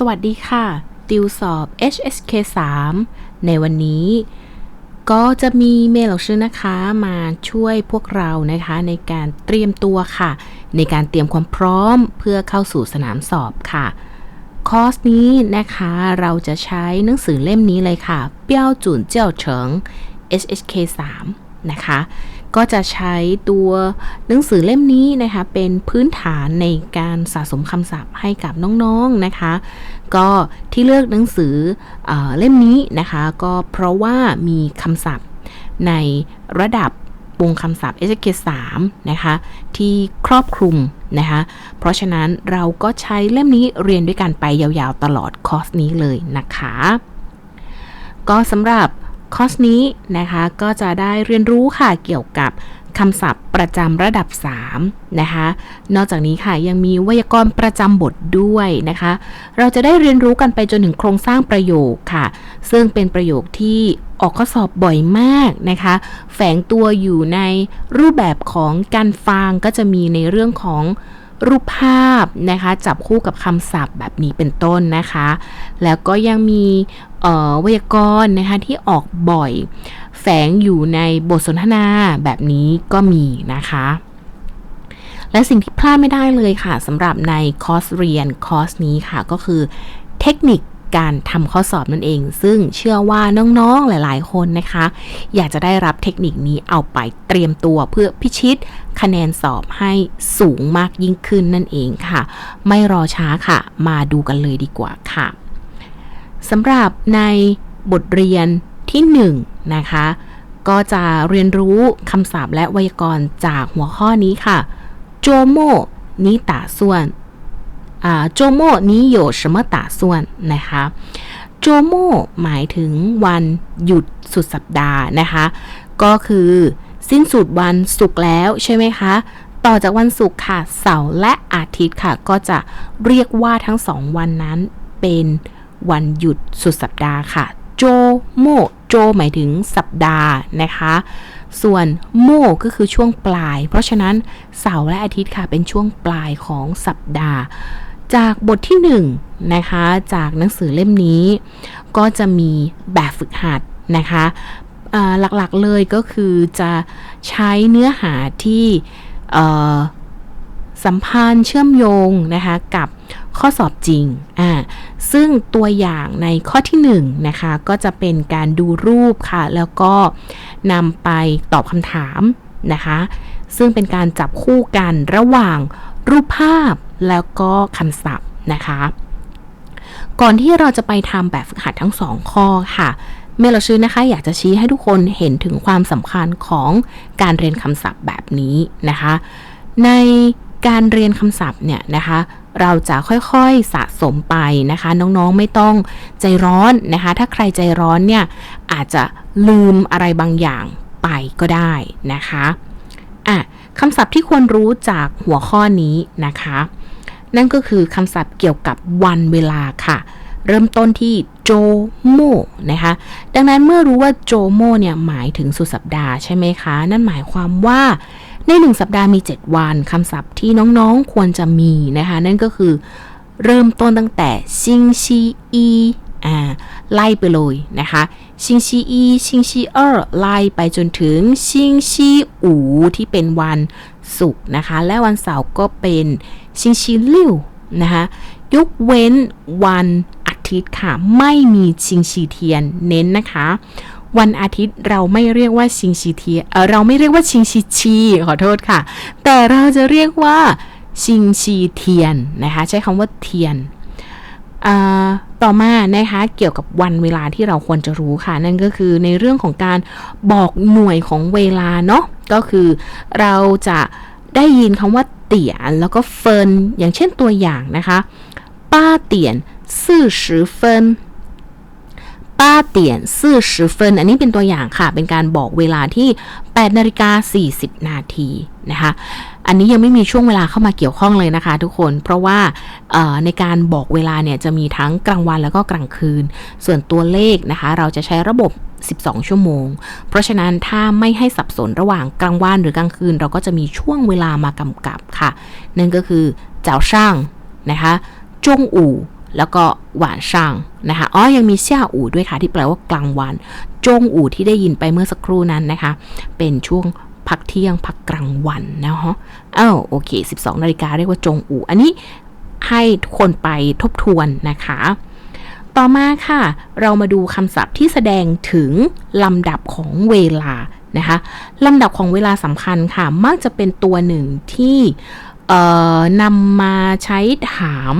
สวัสดีค่ะ ติวสอบ HSK 3ในวันนี้ ก็จะมีเมลชื่อนะคะมาช่วยพวกเรานะคะ ในการเตรียมตัวค่ะ ในการเตรียมความพร้อมเพื่อเข้าสู่สนามสอบค่ะคอร์สนี้นะคะเราจะใช้หนังสือเล่มนี้เลยค่ะ เปี้ยวจุนเจ้าเฉิง HSK 3นะคะ ก็จะใช้ตัวหนังสือเล่มนี้นะคะ เป็นพื้นฐานในการสะสมคำศัพท์ให้กับน้องๆนะคะ ก็ที่เลือกหนังสือเออเล่มนี้นะคะ ก็เพราะว่ามีคำศัพท์ในระดับวงคำศัพท์ SK 3นะคะ ที่ครอบคลุมนะคะ เพราะฉะนั้นเราก็ใช้เล่มนี้เรียนด้วยกันไปยาวๆตลอดคอร์สนี้เลยนะคะ ก็สำหรับ คอร์สนี้นะคะก็จะได้เรียนรู้ค่ะเกี่ยวกับคำศัพท์ประจำระดับ 3 นะคะ นอกจากนี้ค่ะยังมีไวยากรณ์ประจำบทด้วยนะคะ เราจะได้เรียนรู้กันไปจนถึงโครงสร้างประโยคค่ะ ซึ่งเป็นประโยคที่ออกข้อสอบบ่อยมากนะคะ แฝงตัวอยู่ในรูปแบบของการฟังก็จะมีในเรื่องของ รูปภาพนะคะจับคู่กับคำศัพท์แบบนี้เป็นต้นนะคะ แล้วก็ยังมีไวยากรณ์นะคะที่ออกบ่อย แฝงอยู่ในบทสนทนาแบบนี้ก็มีนะคะ และสิ่งที่พลาดไม่ได้เลยค่ะสำหรับในคอร์สเรียนคอร์สนี้ค่ะก็คือเทคนิค การทำข้อสอบนั่นเอง ซึ่งเชื่อว่าน้องๆหลายๆ คนนะคะ อยากจะได้รับเทคนิคนี้เอาไปเตรียมตัวเพื่อพิชิต คะแนนสอบให้สูงมากยิ่งขึ้นนั่นเองค่ะ ไม่รอช้าค่ะ มาดูกันเลยดีกว่าค่ะสำหรับในบทเรียนที่1นนะคะ ก็จะเรียนรู้คำศัพท์และไวยากรณ์จากหัวข้อนี้ค่ะโจโมนิตาส่วน่าโจโมนี้โยชมตาส่วนนะคะโจโมหมายถึงวันหยุดสุดสัปดาห์นะคะ ก็คือสิ้นสุดวันศุกร์แล้วใช่ไหมคะ ต่อจากวันศุกร์ค่ะ เสาร์และอาทิตย์ค่ะ ก็จะเรียกว่าทั้งสองวันนั้นเป็นวันหยุดสุดสัปดาห์ค่ะ โจโมโจหมายถึงสัปดาห์นะคะ ส่วนโมก็คือช่วงปลาย เพราะฉะนั้นเสาร์และอาทิตย์ค่ะเป็นช่วงปลายของสัปดาห์ จากบทที่1นนะคะจากหนังสือเล่มนี้ ก็จะมีแบบฝึกหัดนะคะหลักๆเลยก็คือจะใช้เนื้อหาที่สัมพันธ์เชื่อมโยงนะคะกับ ข้อสอบจริงอ่าซึ่งตัวอย่างในข้อที่1นนะคะก็จะเป็นการดูรูปค่ะ แล้วก็นำไปตอบคำถามนะคะ ซึ่งเป็นการจับคู่กันระหว่างรูปภาพแล้วก็คำศัพท์นะคะ ก่อนที่เราจะไปทำแบบฝึกหัดทั้งสองข้อค่ะเมลชื่อนะคะอยากจะชี้ให้ทุกคนเห็นถึงความสำคัญของการเรียนคำศัพท์แบบนี้นะคะ ในการเรียนคำศัพท์เนี่ยนะคะ เราจะค่อยๆสะสมไปนะคะ น้องๆไม่ต้องใจร้อนนะคะ ถ้าใครใจร้อนเนี่ยอาจจะลืมอะไรบางอย่างไปก็ได้นะคะอะคำศัพท์ที่ควรรู้จากหัวข้อนี้นะคะ นั่นก็คือคำศัพท์เกี่ยวกับวันเวลาค่ะ เริ่มต้นที่โจโมนะคะ ดังนั้นเมื่อรู้ว่าโจโมเนี่ยหมายถึงสุดสัปดาห์ใช่ไหมคะ นั่นหมายความว่า ในหนึ่งสัปดาห์มี 7 วันคำศัพท์ที่น้องๆควรจะมีนะคะ นั่นก็คือเริ่มต้นตั้งแต่ซิงซีอีอ่าไล่ไปเลยนะคะซิงซีอีซิงซีเออร์ไล่ไปจนถึงซิงซีอูที่เป็นวันศุกร์นะคะ และวันเสาร์ก็เป็นซิงซีลิ่วนะคะยกเว้นวันอาทิตย์ค่ะ ไม่มีชิงชีเทียนเน้นนะคะ วันอาทิตย์เราไม่เรียกว่าชิงชีเทียเออเราไม่เรียกว่าชิงชีชีขอโทษค่ะ แต่เราจะเรียกว่าชิงชีเทียนนะคะใช้คำว่าเทียนต่อมานะคะเกี่ยวกับวันเวลาที่เราควรจะรู้ค่ะ นั่นก็คือในเรื่องของการบอกหน่วยของเวลาเนาะก็คือเราจะได้ยินคำว่าเตียนแล้วก็เฟินอย่างเช่นตัวอย่างนะคะป้าเตียนสี่สิบเฟิน ป้าเตียนซื่อสิเฟินอันนี้เป็นตัวอย่างค่ะ เป็นการบอกเวลาที่ 8นาฬิกา40 นาทีนะคะ อันนี้ยังไม่มีช่วงเวลาเข้ามาเกี่ยวข้องเลยนะคะทุกคน เพราะว่าในการบอกเวลาเนี่ยจะมีทั้งกลางวันแล้วก็กลางคืน ส่วนตัวเลขนะคะ เราจะใช้ระบบ 12 ชั่วโมง เพราะฉะนั้นถ้าไม่ให้สับสนระหว่างกลางวันหรือกลางคืน เราก็จะมีช่วงเวลามากำกับค่ะ นั่นก็คือเจ้าช่างนะคะจงอู่ แล้วก็หวานช่างนะคะอ๋อยังมีเซี่ยอู่ด้วยค่ะที่แปลว่ากลางวัน จงอู่ที่ได้ยินไปเมื่อสักครู่นั้นนะคะ เป็นช่วงพักเที่ยงพักกลางวันนะฮะอ้าวโอเค 12นาฬิกาเรียกว่าจงอู่อันนี้ให้ทุกคนไปทบทวนนะคะ ต่อมาค่ะ เรามาดูคำศัพท์ที่แสดงถึงลำดับของเวลานะคะลำดับของเวลาสำคัญค่ะ มักจะเป็นตัวหนึ่งที่นำมาใช้ถาม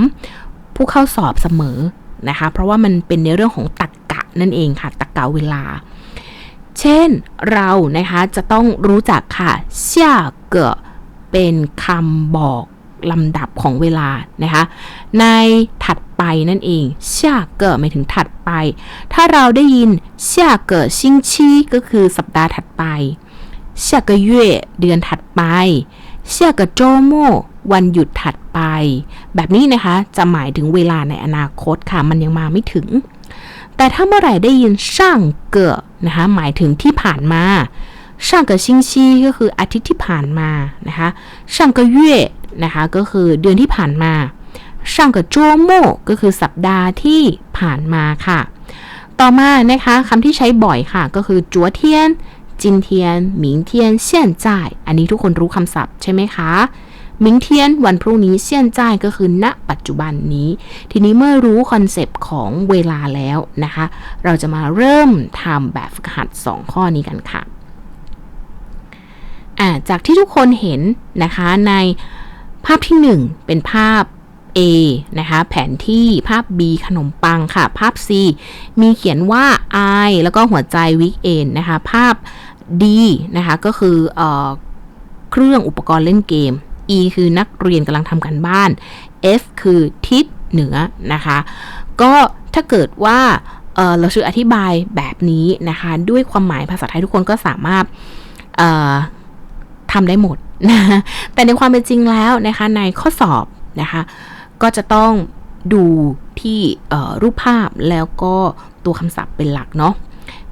ผู้เข้าสอบเสมอนะคะ เพราะว่ามันเป็นในเรื่องของตรกกะนั่นเองค่ะตรกกะเวลา เช่นเรานะคะจะต้องรู้จักค่ะเชี่ยเกิดเป็นคำบอกลำดับของเวลานะคะ ในถัดไปนั่นเองเชี่ยเกิดหมายถึงถัดไป ถ้าเราได้ยินเชี่ยเกิดชิงชี้ก็คือสัปดาห์ถัดไปเชี่ยเกิดเดือนถัดไปเชี่ยเกิดโจโมวันหยุดถัด ไป แบบนี้นะคะจะหมายถึงเวลาในอนาคตค่ะ มันยังมาไม่ถึง แต่ถ้าเมื่อไหร่ได้ยินช่างเกะนะคะหมายถึงที่ผ่านมาช่างเกะชิงชีก็คืออาทิตย์ที่ผ่านมานะคะช่างเกะเย่นะคะก็คือเดือนที่ผ่านมาช่างเกับจัวโมก็คือสัปดาห์ที่ผ่านมาค่ะ ต่อมานะคะคำที่ใช้บ่อยค่ะ ก็คือจัวเทียนจินเทียนหมิงเทียนเซียนจ่าย อันนี้ทุกคนรู้คำศัพท์ใช่ไหมคะ มิงเทียนวันพรุ่งนี้เซียนจ่ายก็คือณปัจจุบันนี้ ทีนี้เมื่อรู้คอนเซปต์ของเวลาแล้วนะคะ เราจะมาเริ่มทำแบบฝึกหัด 2 ข้อนี้กันค่ะจากที่ทุกคนเห็นนะคะในภาพที่ 1 เป็นภาพ A นะคะแผนที่ภาพ B ขนมปังค่ะ ภาพ C มีเขียนว่า I แล้วก็หัวใจวิกเอนนะคะ ภาพ D นะคะก็คือเอเครื่องอุปกรณ์เล่นเกม E คือนักเรียนกำลังทำการบ้าน F คือทิศเหนือนะคะ ก็ถ้าเกิดว่าเเราชื่ออธิบายแบบนี้นะคะ ด้วยความหมายภาษาไทยทุกคนก็สามารถทำได้หมดนะแต่ในความเป็นจริงแล้วนะคะ ในข้อสอบนะคะ ก็จะต้องดูที่รูปภาพแล้วก็ตัวคำศัพท์เป็นหลักเนาะ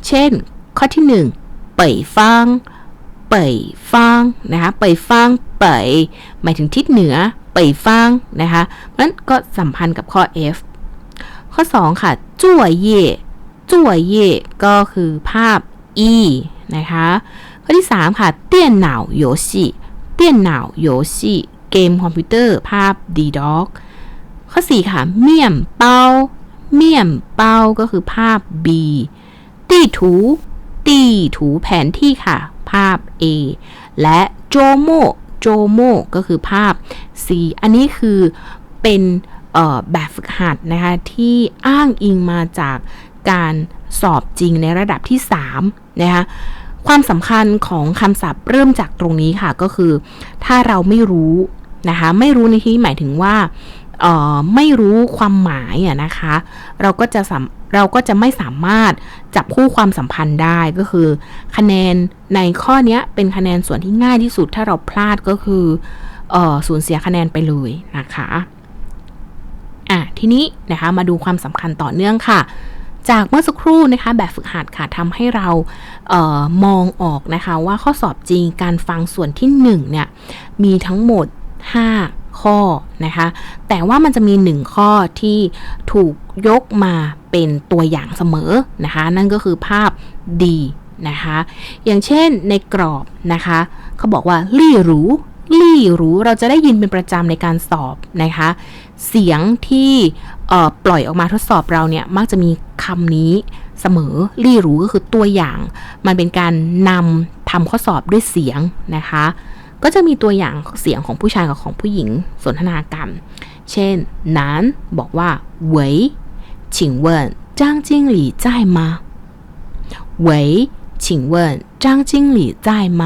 เช่น ข้อที่ 1 เป่ยฟัง เป่ยฟังนะคะเป่ยฟังเป่ยหมายถึงทิศเหนือเป่ยฟังนะคะนั้นก็สัมพันธ์กับข้อ F ข้อ 2 ค่ะจั่วเย่จั่วเย่ก็คือภาพ E นะคะข้อที่ 3 ค่ะ เตี้ยนหนาวโยชิเตี้ยนหนาวโยชิเกมคอมพิวเตอร์ภาพดีด็อกข้อ 4 ค่ะ เมี่ยมเป้า เมี่ยมเป้าก็คือภาพ B ตี้ถู ตีถูแผนที่ค่ะ ภาพ A และโจโมโจโมก็คือภาพ C อันนี้คือเป็นแบบฝึกหัดนะคะ ที่อ้างอิงมาจากการสอบจริงในระดับที่ 3 นะคะความสำคัญของคำศัพท์เริ่มจากตรงนี้ค่ะ ก็คือ ถ้าเราไม่รู้นะคะ ไม่รู้ในที่หมายถึงว่าไม่รู้ความหมายอะนะคะ เราก็จะ เราก็จะไม่สามารถจับคู่ความสัมพันธ์ได้ก็คือ คะแนนในข้อนี้เป็นคะแนนส่วนที่ง่ายที่สุดถ้าเราพลาดก็คืออสูญเสียคะแนนไปเลยนะคะอะทีนี้นะคะมาดูความสำคัญต่อเนื่องค่ะ จากเมื่อสักครู่นะคะแบบฝึกหัดค่ะทำให้เราเออมองออกนะคะว่าข้อสอบจริงการฟังส่วนที่1เนี่ยมีทั้งหมด 5 ข้อนะคะ แต่ว่ามันจะมี 1 ข้อที่ถูกยกมาเป็นตัวอย่างเสมอนะคะ นั่นก็คือภาพดีนะคะ อย่างเช่นในกรอบนะคะเขาบอกว่าลี่รู้ลี่รู้เราจะได้ยินเป็นประจำในการสอบนะคะ เสียงที่ปล่อยออกมาทดสอบเราเนี่ยมักจะมีคำนี้เสมอรี่รู้ก็คือตัวอย่าง มันเป็นการนำทำข้อสอบด้วยเสียงนะคะ ก็จะมีตัวอย่างเสียงของผู้ชายกับของผู้หญิงสนทนากัน เช่นนั้นบอกว่า喂请问张经理在吗喂请问张经理在吗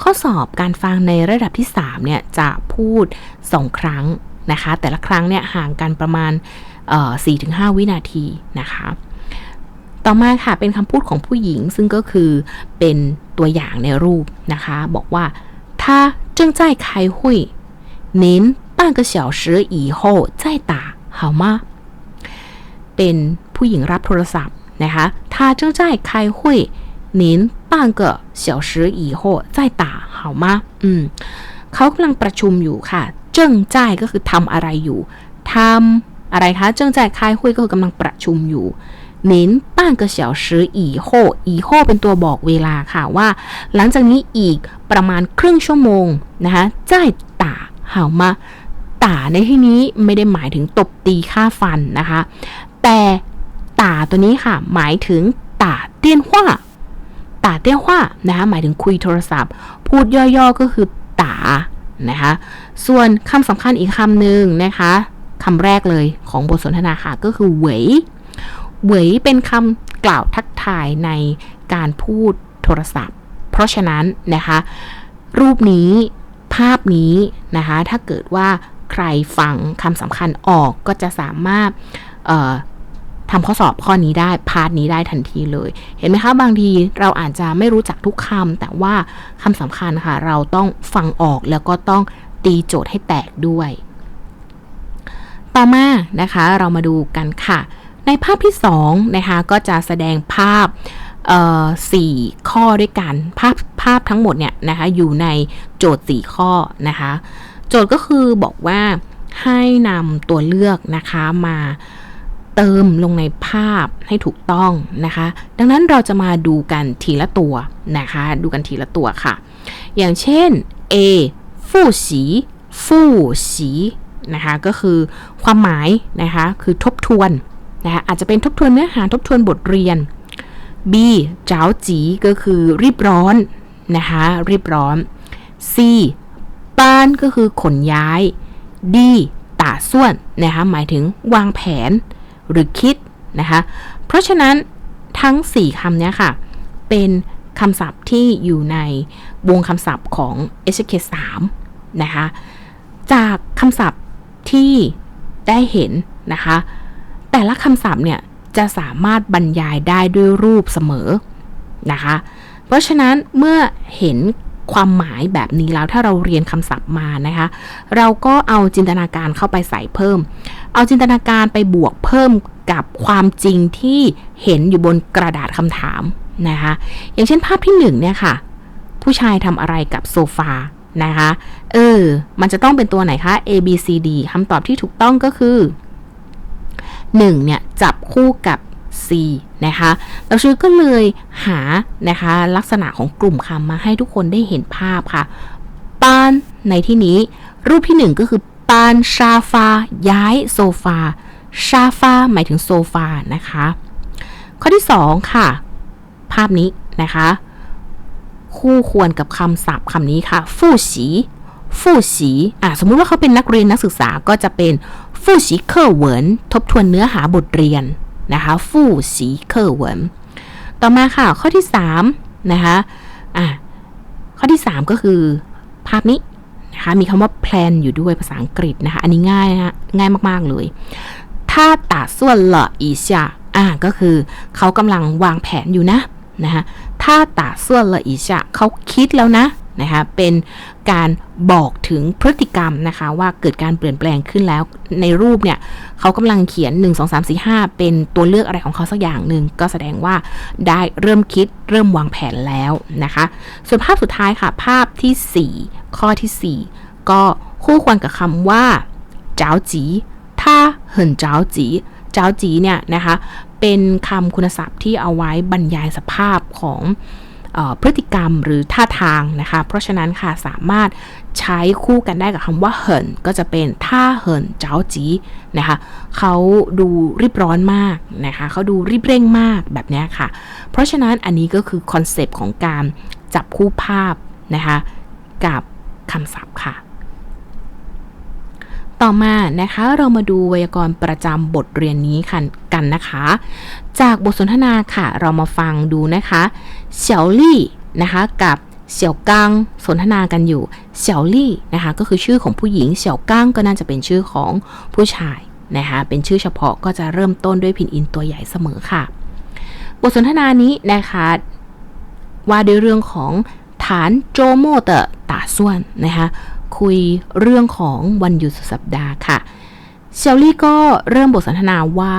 ข้อสอบการฟังในระดับที่3เนี่ยจะพูด 2 ครั้งนะคะ แต่ละครั้งเนี่ยห่างกันประมาณ4-5 วินาทีนะคะ ต่อมาค่ะเป็นคำพูดของผู้หญิงซึ่งก็คือเป็นตัวอย่างในรูปนะคะ บอกว่า 他正在开会您半个小时以后再打好吗เป็นผู้หญิงรับโทรศัพท์นะคะ他正在开会您半个小时以后再打好吗อืมเขากำลังประชุมอยู่ค่ะเจิ้งจ้ายก็คือทำอะไรอยู่ทำ อะไรคะ正在开会ก็คือกำลังประชุมอยู่ เน้นตั้งกรเฉียวซืออีโฮอีโฮเป็นตัวบอกเวลาค่ะว่า หลังจากนี้อีกประมาณครึ่งชั่วโมงนะคะจ่ายต่าหามาต่าในที่นี้ไม่ได้หมายถึงตบตีฆ่าฟันนะคะ แต่ต่าตัวนี้ค่ะ หมายถึงต่าเตี้ยนว่าต่าเตี้ยนว่านะคะหมายถึงคุยโทรศัพท์ พูดย่อๆก็คือต่านะคะส่วนคำสำคัญอีกคำหนึ่งนะคะคำแรกเลยของบทสนทนาค่ะก็คือเหวย เหวยเป็นคำกล่าวทักทายในการพูดโทรศัพท์ เพราะฉะนั้นนะคะ รูปนี้ภาพนี้นะคะ ถ้าเกิดว่าใครฟังคำสำคัญออกก็จะสามารถทำข้อสอบข้อนี้ได้ พาร์ทนี้ได้ทันทีเลย เห็นไหมคะ บางทีเราอาจจะไม่รู้จักทุกคำ แต่ว่าคำสำคัญค่ะ เราต้องฟังออกแล้วก็ต้องตีโจทย์ให้แตกด้วย ต่อมานะคะ เรามาดูกันค่ะ ในภาพที่2นะคะก็จะแสดงภาพสี่ข้อด้วยกัน ภาพภาพทั้งหมดเนี่ยนะคะอยู่ในโจทย์ 4 ข้อนะคะโจทย์ก็คือบอกว่าให้นำตัวเลือกนะคะมาเติมลงในภาพให้ถูกต้องนะคะ ดังนั้นเราจะมาดูกันทีละตัวนะคะ ดูกันทีละตัวค่ะ อย่างเช่น A ฟู่สีฟู่สีนะคะก็คือความหมายนะคะคือทบทวน นะคะอาจจะเป็นทบทวนเนื้อหาทบทวนบทเรียน B เจ้าจีก็คือรีบร้อนนะคะรีบร้อน C ป้านก็คือขนย้ายดีตาส่วนนะคะหมายถึงวางแผนหรือคิดนะคะเพราะฉะนั้นทั้ง 4คำนี้ค่ะ เป็นคำศัพท์ที่อยู่ในวงคำศัพท์ของ HK 3นะคะจากคำศัพท์ที่ได้เห็นนะคะ แต่ละคำศัพท์เนี่ยจะสามารถบรรยายได้ด้วยรูปเสมอนะคะ เพราะฉะนั้นเมื่อเห็นความหมายแบบนี้แล้วถ้าเราเรียนคำศัพท์มานะคะ เราก็เอาจินตนาการเข้าไปใส่เพิ่ม เอาจินตนาการไปบวกเพิ่มกับความจริงที่เห็นอยู่บนกระดาษคำถามนะคะ อย่างเช่นภาพที่หนึ่งเนี่ยค่ะ ผู้ชายทำอะไรกับโซฟานะคะ เออ มันจะต้องเป็นตัวไหนคะ A B C D คำตอบที่ถูกต้องก็คือ 1เนี่ยจับคู่กับ C นะคะเราชื่อก็เลยหานะคะลักษณะของกลุ่มคำมาให้ทุกคนได้เห็นภาพค่ะปานในที่นี้ รูปที่ 1 ก็คือปานชาฟา ย้ายโซฟาชาฟาหมายถึงโซฟานะคะ ข้อที่ 2 ค่ะ ภาพนี้นะคะ คู่ควรกับคำศัพท์คำนี้ค่ะ ฟู่สี ฟู่สีอะสมมุติว่าเขาเป็นนักเรียนนักศึกษาก็จะเป็นฟู่สีเคอร์เหวินทบทวนเนื้อหาบทเรียนนะคะฟู่สีเคอร์เหวินต่อมาค่ะข้อที่3นะคะอะข้อที่ 3 ก็คือภาพนี้นะคะมีคำว่า plan อยู่ด้วยภาษาอังกฤษนะคะ อันนี้ง่ายนะง่ายมากๆเลยถ้าตาส่วนละอีชาอ่าก็คือเขากำลังวางแผนอยู่นะนะคะถ้าตาส่วนละอีชาเขาคิดแล้วนะ นะคะเป็นการบอกถึงพฤติกรรมนะคะว่าเกิดการเปลี่ยนแปลงขึ้นแล้วในรูปเนี่ยเขากำลังเขียน 1 2 3 4 5 เป็นตัวเลือกอะไรของเขาสักอย่างหนึ่งก็แสดงว่าได้เริ่มคิดเริ่มวางแผนแล้วนะคะ ส่วนภาพสุดท้ายค่ะ ภาพที่ 4 ข้อที่ 4 ก็คู่ควรกับคำว่าเจ้าจีถ้าเหินเจ้าจีเจ้าจีเนี่ยนะคะเป็นคำคุณศัพท์ที่เอาไว้บรรยายสภาพของ พฤติกรรมหรือท่าทางนะคะ เพราะฉะนั้นค่ะสามารถใช้คู่กันได้กับคำว่าเหินก็จะเป็นท่าเหินเจ้าจีนะคะเขาดูรีบร้อนมากนะคะเขาดูรีบเร่งมากแบบนี้ค่ะ เพราะฉะนั้นอันนี้ก็คือคอนเซปต์ของการจับคู่ภาพนะคะกับคำศัพท์ค่ะ ต่อมานะคะเรามาดูไวยากรณ์ประจำบทเรียนนี้กันนะคะ จากบทสนทนาค่ะ เรามาฟังดูนะคะเสี่ยวลี่นะคะกับเสี่ยวกังสนทนากันอยู่เสี่ยวลี่นะคะก็คือชื่อของผู้หญิงเสี่ยวกังก็น่าจะเป็นชื่อของผู้ชายนะคะเป็นชื่อเฉพาะก็จะเริ่มต้นด้วยพินอินตัวใหญ่เสมอค่ะ บทสนทนานี้นะคะว่าด้วยเรื่องของฐานโจโมเตตาส่วนนะคะ คุยเรื่องของวันหยุดสุดสัปดาห์ค่ะเซียวลี่ก็เริ่มบทสนทนาว่า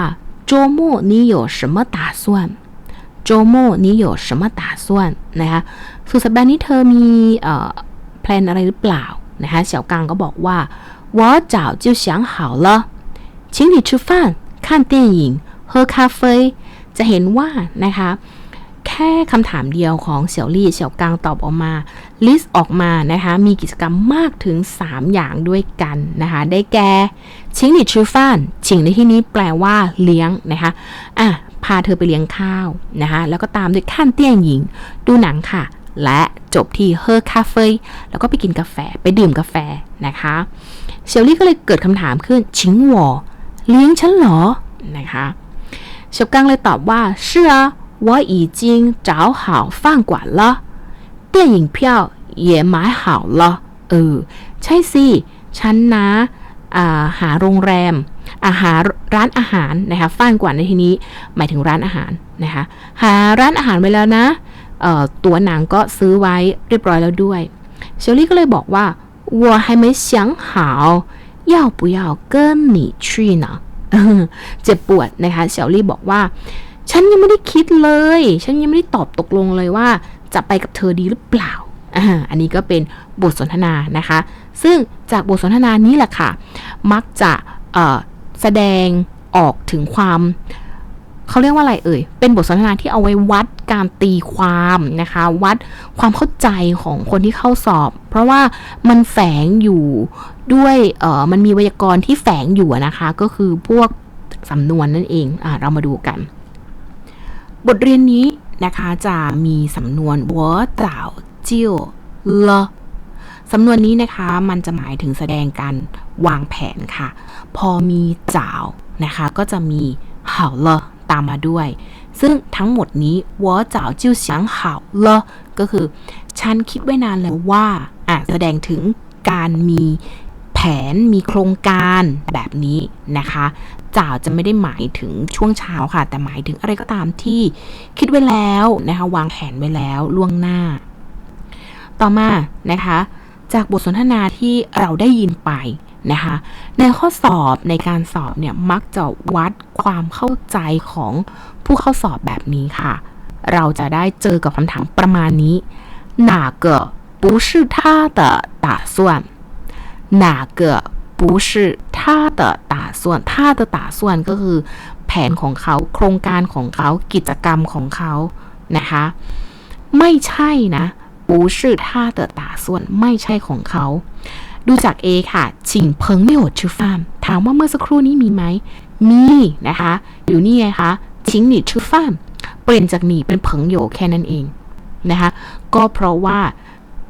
โจโมนี่有什么打算โจโมนี้有什么打算นะคะสุดสัปดาห์นี้เธอมีแพลนอะไรหรือเปล่านะคะเสี่ยวกังก็บอกว่า我早就想好了 请你吃饭看电影喝咖啡จะเห็นว่านะคะ แ ค่คำถามเดียวของเสี่ยวลี่เสี่ยวกางตอบออกมา ลิสต์ออกมานะคะมีกิจกรรมมากถึง 3 อย่างด้วยกันนะคะได้แก่ชิงหลีชื่อฟ้านชิงในที่นี้แปลว่าเลี้ยงนะคะอะพาเธอไปเลี้ยงข้าวนะคะแล้วก็ตามด้วยขั้นเตี้ยนหญิง ดูหนังค่ะ และจบที่เฮอร์คาเฟ่แล้วก็ไปกินกาแฟไปดื่มกาแฟนะคะเชลลี่ก็เลยเกิดคำถามขึ้นชิงหวอเลี้ยงฉันเหรอนะคะเชลกังเลยตอบว่า是啊我已经找好饭馆了电影票也买好了เออ ใช่สิ ฉันนะอ่าหาโรงแรมอาหารร้านอาหารนะคะฟ้านกว่าในที่นี้ หมายถึงร้านอาหารนะคะ หาร้านอาหารไว้แล้วนะเอ่อตัวหนังก็ซื้อไว้เรียบร้อยแล้วด้วย เชลลี่ก็เลยบอกว่า我还没想好要不要跟你去呢 เจ็บปวดนะคะเชลลี่บอกว่า ฉันยังไม่ได้คิดเลย ฉันยังไม่ได้ตอบตกลงเลยว่า จะไปกับเธอดีหรือเปล่าอ่าอันนี้ก็เป็นบทสนทนานะคะ ซึ่งจากบทสนทนานี้แหละค่ะ มักจะแสดงออกถึงความเขาเรียกว่าอะไรเอ่ย เป็นบทสนทนาที่เอาไว้วัดการตีความนะคะ วัดความเข้าใจของคนที่เข้าสอบ เพราะว่ามันแฝงอยู่ด้วยเออมันมีไวยากรณ์ที่แฝงอยู่นะคะ ก็คือพวกสำนวนนั่นเองอ่าเรามาดูกัน บทเรียนนี้นะคะจะมีสำนวนวัวเต่าจิ้วเลสำนวนนี้นะคะมันจะหมายถึงแสดงการวางแผนค่ะ พอมีจ่าวนะคะก็จะมีเห่าเลตามมาด้วย ซึ่งทั้งหมดนี้วัวจ่าจิ้วเสียงเห่าเลก็คือ ฉันคิดไว้นานแล้วว่าอะแสดงถึงการมีแผนมีโครงการแบบนี้นะคะ จ่าวจะไม่ได้หมายถึงช่วงเช้าค่ะ แต่หมายถึงอะไรก็ตามที่คิดไว้แล้วนะคะวางแผนไว้แล้วล่วงหน้า ต่อมานะคะ จากบทสนทนาที่เราได้ยินไปนะคะ ในข้อสอบในการสอบเนี่ยมักจะวัดความเข้าใจของผู้เข้าสอบแบบนี้ค่ะ เราจะได้เจอกับคำถามประมาณนี้哪个不是他的打算哪个 不是他的打算他的打算ก็คือ แผนของเขาโครงการของเขากิจกรรมของเขานะคะ ไม่ใช่นะ不是他的打算ไม่ใช่ของเขา ดูจาก A ค่ะ请朋友吃饭ถามว่าเมื่อสักครู่นี้มีไหม มีนะคะ อยู่นี่ไงคะ请你吃饭เปลี่ยนจากหนีเป็นเพิงโยแค่นั้นเองนะคะ ก็เพราะว่า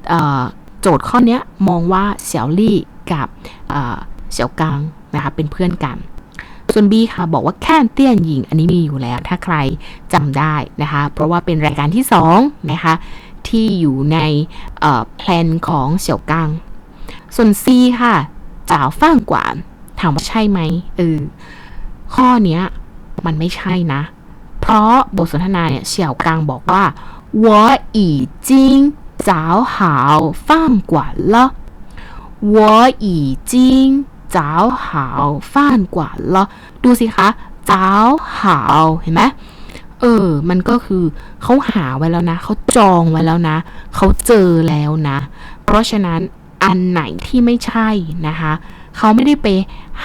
เอ่อโจทย์ข้อเนี้ยมองว่าเสี่ยวลี่ กับเอ่อเสี่ยวกังนะคะเป็นเพื่อนกัน ส่วน B ค่ะบอกว่าแค่เตี้ยนหญิง อันนี้มีอยู่แล้วถ้าใครจำได้นะคะ เพราะว่าเป็นรายการที่2นะคะ ที่อยู่ในแพลนของเสี่ยวกัง ส่วน C ค่ะจ่าวฟ่างกว่าถามว่าใช่ไหมเออข้อเนี้ยมันไม่ใช่นะ เพราะบทสนทนาเนี่ยเสี่ยวกังบอกว่า我已经找好饭馆了 我已经找好饭馆了ดูสิคะ找好เห็นไหมเออ มันก็คือเขาหาไว้แล้วนะ เขาจองไว้แล้วนะ เขาเจอแล้วนะ เพราะฉะนั้นอันไหนที่ไม่ใช่นะคะ เขาไม่ได้ไป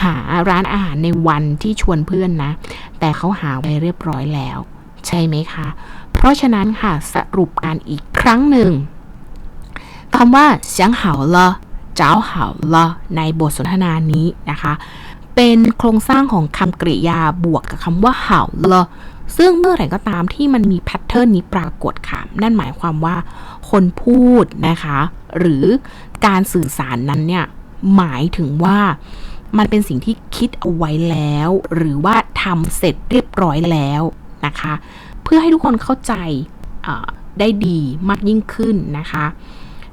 หาร้านอาหารในวันที่ชวนเพื่อนนะ แต่เขาหาไว้เรียบร้อยแล้ว ใช่ไหมคะ เพราะฉะนั้นค่ะสรุปกันอีกครั้งหนึ่งคำว่า เจ้าเห่าละในบทสนทนานี้นะคะ เป็นโครงสร้างของคำกริยาบวกกับคำว่าเห่าละซึ่งเมื่อไหร่ก็ตามที่มันมีแพทเทิร์นนี้ปรากฏค่ะ นั่นหมายความว่าคนพูดนะคะ หรือการสื่อสารนั้นเนี่ย หมายถึงว่ามันเป็นสิ่งที่คิดเอาไว้แล้ว หรือว่าทำเสร็จเรียบร้อยแล้วนะคะ เพื่อให้ทุกคนเข้าใจได้ดีมากยิ่งขึ้นนะคะ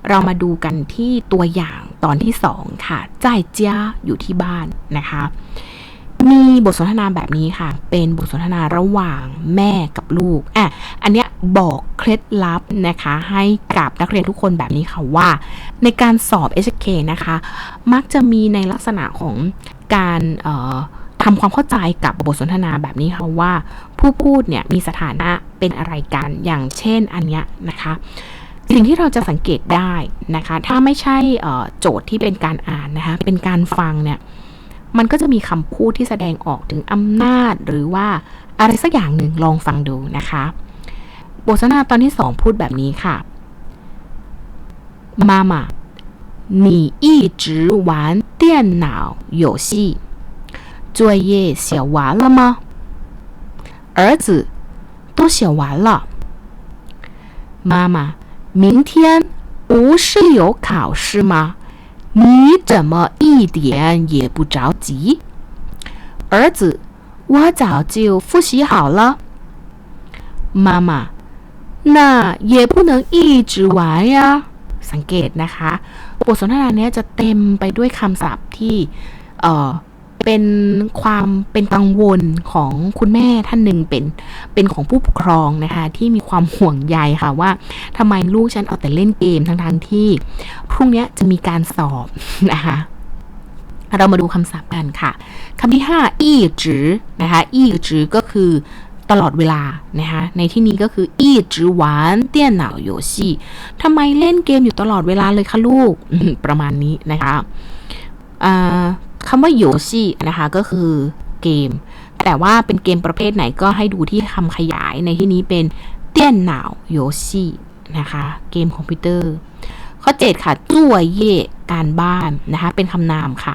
เรามาดูกันที่ตัวอย่างตอนที่ 2 ค่ะจ่ายเจ้าอยู่ที่บ้านนะคะ มีบทสนทนาแบบนี้ค่ะ เป็นบทสนทนาระหว่างแม่กับลูกอะอันเนี้ยบอกเคล็ดลับนะคะ ให้กับนักเรียนทุกคนแบบนี้ค่ะว่า ในการสอบ HK นะคะ มักจะมีในลักษณะของการทำความเข้าใจกับบทสนทนาแบบนี้ค่ะว่า ผู้พูดเนี่ยมีสถานะเป็นอะไรกัน อย่างเช่นอันเนี้ยนะคะ สิ่งที่เราจะสังเกตได้นะคะ ถ้าไม่ใช่โจทย์ที่เป็นการอ่านนะคะ เป็นการฟังเนี่ย มันก็จะมีคำพูดที่แสดงออกถึงอำนาจหรือว่าอะไรสักอย่างหนึ่งลองฟังดูนะคะ บทสนทนาตอนที่สองพูดแบบนี้ค่ะ妈妈你一直玩电脑游戏作业写完了吗儿子都写完了妈妈 明天不是有考试吗你怎么一点也不着急儿子我早就复习好了妈妈那也不能一直玩呀。สังเกตนะคะ บทสนทนาเนี้ยจะเต็มไปด้วยคำศัพท์ที่เออ เป็นความเป็นกังวลของคุณแม่ท่านหนึ่งเป็นเป็นของผู้ปกครองนะคะ ที่มีความห่วงใยค่ะว่าทำไมลูกฉันเอาแต่เล่นเกมทั้งทงที่ พรุ่งนี้จะมีการสอบนะคะเรามาดูคำศัพท์กันค่ะคำที่5อี้จือนะคะอี้จือก็คือตลอดเวลานะคะในที่นี้ก็คืออี้จือหวานเตี้ยนหนาโยชีทำไมเล่นเกมอยู่ตลอดเวลาเลยคะลูกประมาณนี้นะคะ คำว่าโยชีนะคะก็คือเกม แต่ว่าเป็นเกมประเภทไหนก็ให้ดูที่คำขยายในที่นี้เป็นเตี้ยนหนาวโยชีนะคะ เกมคอมพิวเตอร์ ข้อ 7 ค่ะจั่วเย่การบ้านนะคะ เป็นคำนามค่ะ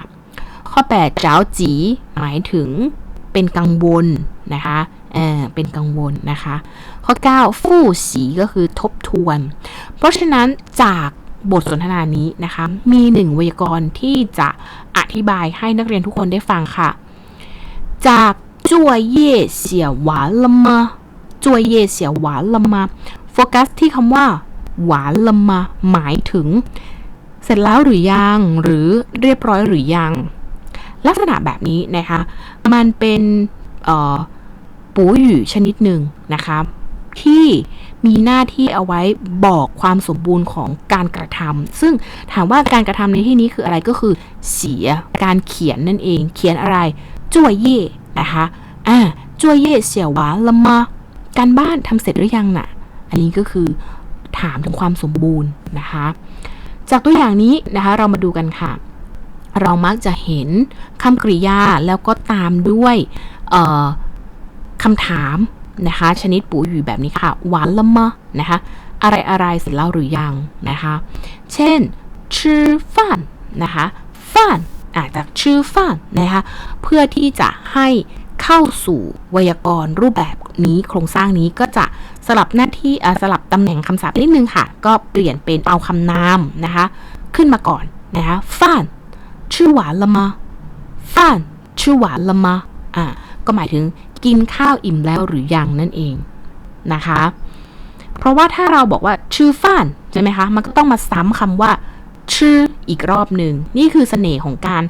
ข้อ 8 เจ้าจีหมายถึงเป็นกังวลนะคะเออเป็นกังวลนะคะ ข้อ 9 ฟู่สีก็คือทบทวน เพราะฉะนั้นจาก บทสนทนานี้นะคะ มีหนึ่งวยากรณ์ที่จะอธิบายให้นักเรียนทุกคนได้ฟังค่ะจากจั่วเย่เสียหวานละมาจั่วเย่เสียหวานละมาโฟกัสที่คำว่า หวานละมาหมายถึง เสร็จแล้วหรือยังหรือเรียบร้อยหรือยัง ลักษณะแบบนี้นะคะ มันเป็นปูหยู่ชนิดหนึ่งนะคะ ที่มีหน้าที่เอาไว้บอกความสมบูรณ์ของการกระทำซึ่งถามว่าการกระทำในที่นี้คืออะไรก็คือ เสียการเขียนนั่นเอง เขียนอะไรจั่วเย่นะคะอ่าจั่วเย่เสียหวาละมาการบ้านทำเสร็จหรือยังน่ะ อันนี้ก็คือถามถึงความสมบูรณ์นะคะ จากตัวอย่างนี้นะคะเรามาดูกันค่ะ เรามักจะเห็นคำกริยาแล้วก็ตามด้วยคำถาม นะคะ ชนิดปูอยู่แบบนี้ค่ะ หวานละมะนะคะ อะไรอะไรเสร็จแล้วหรือยังนะคะ เช่นชื่อฟันนะคะฟันอาจจะชื่อฟันนะคะเพื่อที่จะให้เข้าสู่ไวยากรณ์รูปแบบนี้โครงสร้างนี้ก็จะสลับหน้าที่สลับตำแหน่งคำศัพท์นิดนึงค่ะ ก็เปลี่ยนเป็นเอาคำนามนะคะ ขึ้นมาก่อนนะคะฟันชื่อหวานละมะฟันชื่อหวานละมะอ่าก็หมายถึง กินข้าวอิ่มแล้วหรือยังนั่นเองนะคะ เพราะว่าถ้าเราบอกว่าชื่อฟ้านใช่ไหมคะ มันก็ต้องมาซ้ำคำว่าชื่ออีกรอบหนึ่ง นี่คือเสน่ห์ของการ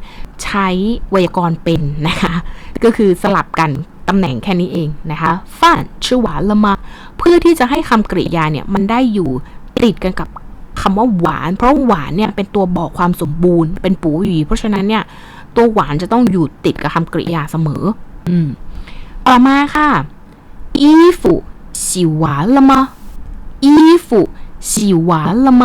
ใช้ไวยากรณ์เป็นนะคะ ก็คือสลับกันตำแหน่งแค่นี้เองนะคะฟ้านชื่อหวานละมา เพื่อที่จะให้คำกริยาเนี่ยมันได้อยู่ติดกันกับคำว่าหวาน เพราะหวานเนี่ยเป็นตัวบอกความสมบูรณ์เป็นปูหยีเพราะฉะนั้นเนี่ยตัวหวานจะต้องอยู่ติดกับคำกริยาเสมอ อืม ต่อมาค่ะ衣服洗完了吗衣服洗完了吗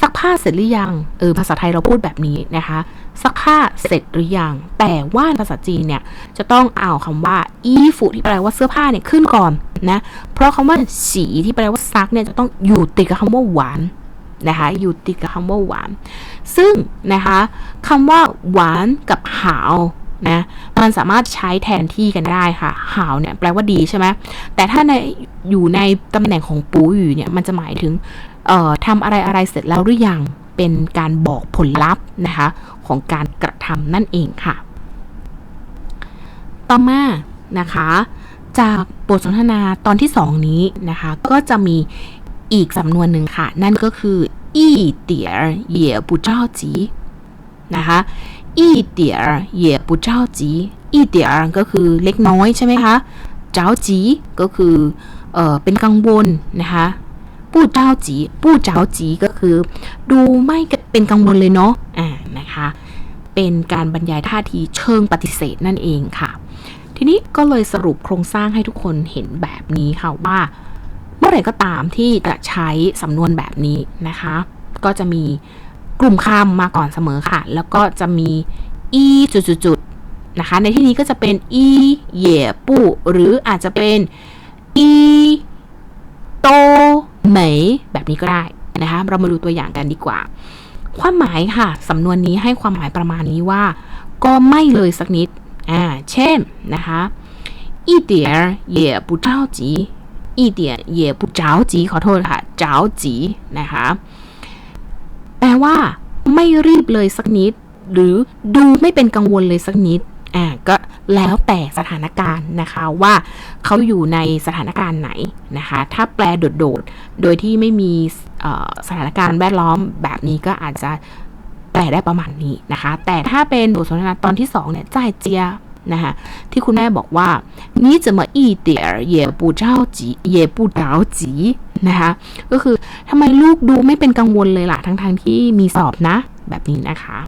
ซักผ้าเสร็จหรือยัง เออ ภาษาไทยเราพูดแบบนี้นะคะ ซักผ้าเสร็จหรือยัง แต่ว่าภาษาจีนเนี่ย จะต้องเอาคำว่าอีฟุที่แปลว่าเสื้อผ้าเนี่ยขึ้นก่อนนะ เพราะคำว่าสีที่แปลว่าซักเนี่ยจะต้องอยู่ติดกับคำว่าหวานนะคะ อยู่ติดกับคำว่าหวาน ซึ่งนะคะคำว่าหวานกับหาว นะมันสามารถใช้แทนที่กันได้ค่ะ how เนี่ยแปลว่าดีใช่ไหมแต่ถ้าในอยู่ในตำแหน่งของปูอยู่เนี่ยมันจะหมายถึงทำอะไรอะไรเสร็จแล้วหรือยังเป็นการบอกผลลัพธ์นะคะของการกระทำนั่นเองค่ะ ต่อมานะคะ จากบทสนทนาตอนที่ 2 นี้นะคะ ก็จะมีอีกสำนวนหนึ่งค่ะ นั่นก็คืออีเตียเย่ปูเจ้าจีนะคะ อีเดียร์เย่ปุเจ้าจีอีเดียร์ก็คือเล็กน้อยใช่ไหมคะเจ้าจีก็คือเอ่อเป็นกังวลนะคะปู้เจ้าจีปู้จ้าจีก็คือ ดูไม่เป็นกังวลเลยเนาะอ่านะคะ เป็นการบรรยายท่าทีเชิงปฏิเสธนั่นเองค่ะ ทีนี้ก็เลยสรุปโครงสร้างให้ทุกคนเห็นแบบนี้ค่ะว่า เมื่อไหร่ก็ตามที่จะใช้สำนวนแบบนี้นะคะ ก็จะมี กลุ่มคำมาก่อนเสมอค่ะ แล้วก็จะมี อีจุดๆ นะคะ ในที่นี้ก็จะเป็นอีเหย่ปูหรืออาจจะเป็นอีโตเหมยแบบนี้ก็ได้นะคะ เรามาดูตัวอย่างกันดีกว่า ความหมายค่ะสำนวนนี้ให้ความหมายประมาณนี้ว่า ก็ไม่เลยสักนิด อ่า เช่นนะคะ一点儿也不着急一点也不着急ขอโทษค่ะ着急นะคะ แปลว่า ไม่รีบเลยสักนิด หรือดูไม่เป็นกังวลเลยสักนิดอ่าก็แล้วแต่สถานการณ์นะคะว่าเขาอยู่ในสถานการณ์ไหนนะคะ ถ้าแปลโดดๆโโดยที่ไม่มีสถานการณ์แวดล้อมแบบนี้ก็อาจจะแปลได้ประมาณนี้นะคะ แต่ถ้าเป็นบทสนทนาตอนที่2เนี่ยจ่ายเจียนะคะที่คุณแม่บอกว่านี่จะมาอีเตียเย่ปูเจ้าจีเย่ปูเจ้าจี นะคะก็คือทำไมลูกดูไม่เป็นกังวลเลยล่ะทั้งๆทที่มีสอบนะ แบบนี้นะคะ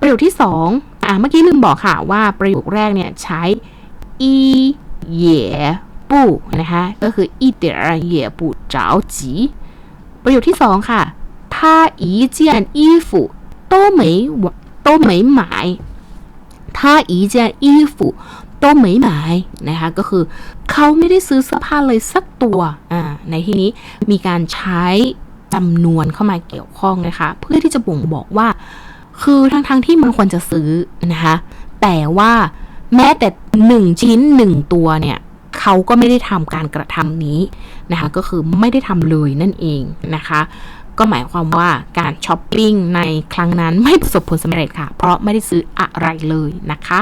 ประโยคที่2อ่าเมื่อกี้ลืมบอกค่ะว่าประโยคแรกเนี่ยใช้อีเหย่ปู่นะคะก็คืออีเดียเหย่ปู่เจ้าจีประโยคที่2ค่ะถ้าอีเจียนอีฟูโตเหมยโตเหถ้าอีเจี ต้มไหมๆนะคะก็คือเขาไม่ได้ซื้อเสื้อผ้าเลยสักตัวอ่าในที่นี้มีการใช้จำนวนเข้ามาเกี่ยวข้องนะคะ เพื่อที่จะบ่งบอกว่า คือทั้งๆทที่มันควรจะซื้อนะคะแต่ว่าแม้แต่หนึ่งชิ้นหนึ่งตัวเนี่ยเขาก็ไม่ได้ทำการกระทำนี้นะคะก็คือไม่ได้ทำเลยนั่นเองนะคะก็หมายความว่าการช้อปปิ้งในครั้งนั้นไม่ประสบผลสำเร็จค่ะ เพราะไม่ได้ซื้ออะไรเลยนะคะ